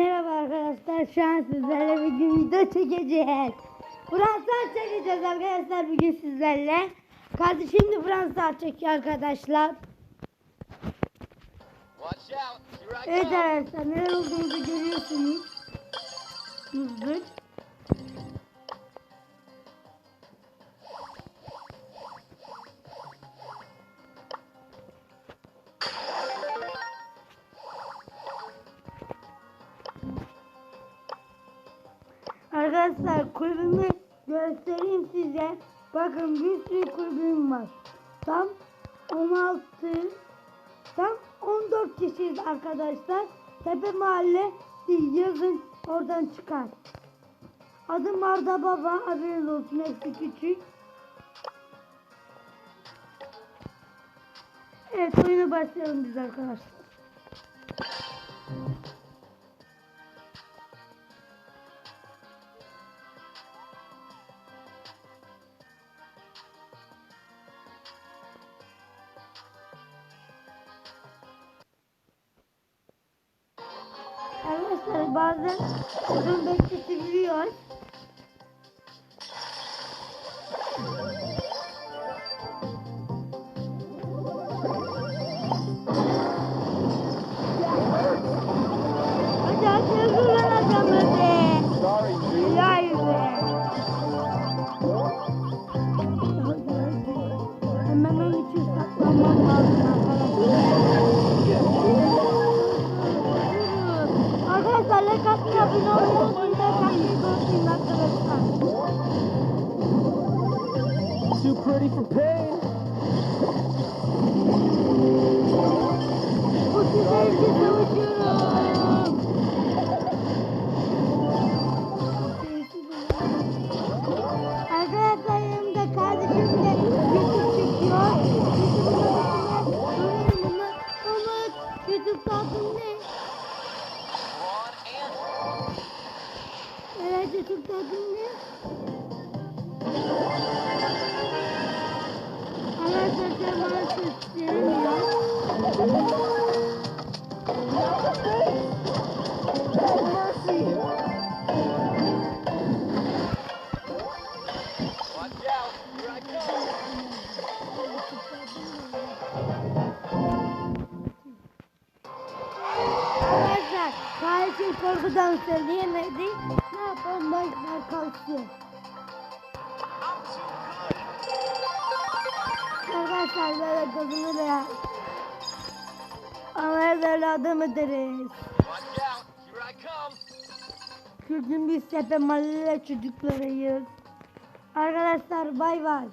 Merhaba arkadaşlar. Şu an sizlerle bir gün video çekeceğiz. Fransız çekeceğiz arkadaşlar bugün sizlerle. Kardeşim de Fransız çekiyor arkadaşlar. Evet arkadaşlar neler olduğumuzu görüyorsunuz. Arkadaşlar kulübümü göstereyim size. Bakın bir sürü kulübüm var. Tam 16 tam 14 kişiyiz arkadaşlar. Tepe Mahalle yazın oradan çıkar. Adım Arda Baba haberiniz olsun hepsi küçük. Evet oyuna başlayalım biz arkadaşlar. Arkadaşlar bazen uzun bekletebiliyor. daleka z kabiną na telefon. Too pretty for pain. Evet YouTube adın ne? Arkadaşlar. Arkadaşlar kardeşim korkudan söyleyemedi. Ne yapalım başlar kalksın. Arkadaşlar böyle kazanır ya. Ama böyle adamı deriz. Watch out. Here I come. Bugün biz tepe mahalle çocuklarıyız. Arkadaşlar bay bay.